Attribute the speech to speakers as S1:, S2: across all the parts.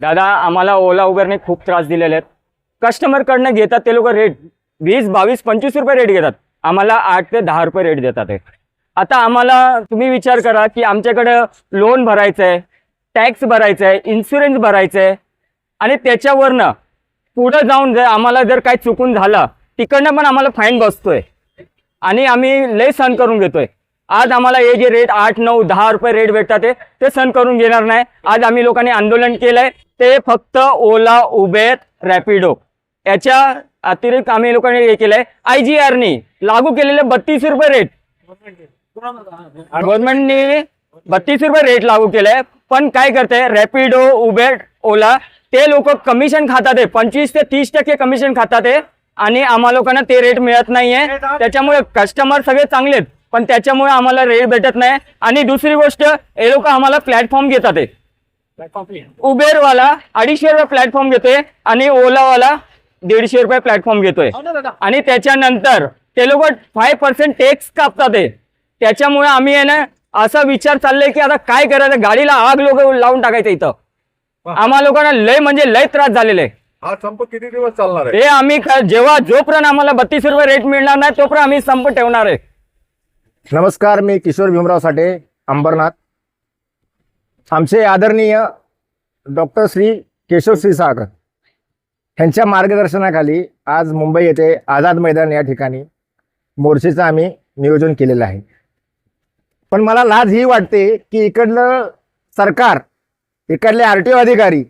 S1: दादा आम्हाला ओला उबरने खूप त्रास दिलेले आहेत. कस्टमरकडनं घेतात ते लोक रेट वीस बावीस पंचवीस रुपये रेट घेतात. आम्हाला आठ ते दहा रुपये रेट देतात ते आता आम्हाला तुम्ही विचार करा की आमच्याकडं लोन भरायचं आहे टॅक्स भरायचं आहे इन्शुरन्स भरायचं आहे आणि त्याच्यावरनं पुढं जाऊन जर आम्हाला जर काही चुकून झालं तिकडनं पण आम्हाला फाईन बसतोय. आणि आम्ही लय सहन करून घेतोय. आज आम्हाला हे जे रेट आठ नऊ दहा रुपये रेट भेटतात ते ते सहन करून घेणार नाही. आज आम्ही लोकांनी आंदोलन केलंय ते फक्त ओला उबेर रॅपिडो. याच्या अतिरिक्त आम्ही लोकांनी हे केलंय. आय जी आरनी लागू केलेले बत्तीस रुपये रेट गव्हर्नमेंटने बत्तीस रुपये रेट लागू केलाय. पण काय करते रॅपिडो उबेर ओला ते लोक कमिशन खातात आहे पंचवीस ते तीस टक्के कमिशन खातात आहे आणि आम्हा लोकांना ते रेट मिळत नाहीये. त्याच्यामुळे कस्टमर सगळे चांगले आहेत पण त्याच्यामुळे आम्हाला रेट भेटत नाही. आणि दुसरी गोष्ट हे लोक आम्हाला प्लॅटफॉर्म घेतात उबेरवाला अडीचशे रुपये प्लॅटफॉर्म घेतोय आणि ओलावाला दीडशे रुपये प्लॅटफॉर्म घेतोय. आणि त्याच्यानंतर ते लोक फाय पर्सेंट टॅक्स कापतात त्याच्यामुळे आम्ही आहे ना असा विचार चाललाय की आता काय करायचं? गाडीला आग लोक लावून टाकायचं इथं. आम्हा लोकांना लय म्हणजे लय त्रास झालेला आहे.
S2: हा संप किती दिवस चालणार आहे?
S1: हे आम्ही जेव्हा जोपर्यंत आम्हाला बत्तीस रुपये रेट मिळणार नाही तोपर्यंत आम्ही संप ठेवणार आहे.
S3: नमस्कार मी किशोर भीमराव साठे अंबरनाथ. आमचे आदरणीय डॉक्टर श्री केशव क्षीरसागर यांच्या मार्गदर्शनाखाली आज मुंबई येथे आझाद मैदान या ठिकाणी मोर्चेचं आम्ही नियोजन केलेलं आहे. पण मला लाज ही वाटते की इकडलं सरकार इकडले आर टी ओ अधिकारी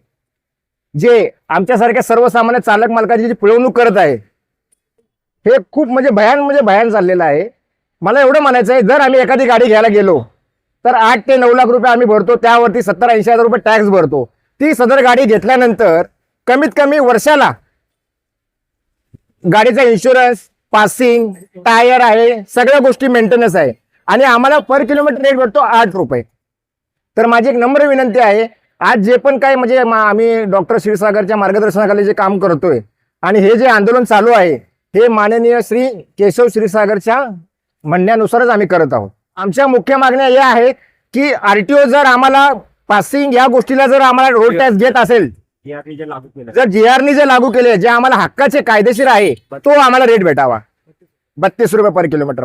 S3: जे आमच्यासारख्या सर्वसामान्य चालक मालकाची जी पिळवणूक करत आहे हे खूप म्हणजे भयान म्हणजे भयान चाललेलं आहे. मला एवढं म्हणायचं आहे जर आम्ही एखादी गाडी घ्यायला गेलो तर आठ ते नऊ लाख रुपये आम्ही भरतो त्यावरती सत्तर ऐंशी हजार रुपये टॅक्स भरतो. ती सदर गाडी घेतल्यानंतर कमीत कमी वर्षाला गाडीचा इन्शुरन्स पासिंग टायर आहे सगळ्या गोष्टी मेंटेनन्स आहे. आणि आम्हाला पर किलोमीटर रेट भेटतो आठ रुपये. तर माझी एक नम्र विनंती आहे आज जे पण काय म्हणजे आम्ही डॉक्टर क्षीरसागरच्या मार्गदर्शनाखाली जे काम करतोय आणि हे जे आंदोलन चालू आहे हे माननीय श्री केशव क्षीरसागरच्या म्हणण्यानुसारच आम्ही करत आहोत. आमच्या मुख्य मागण्या या आहेत की आरटीओ जर आम्हाला पासिंग या गोष्टीला जर आम्हाला रोड टॅक्स घेत असेल जर जीआरनी जे लागू केले जे आम्हाला हक्काचे कायदेशीर आहे तो आम्हाला रेट भेटावा. बत्तीस रुपये पर किलोमीटर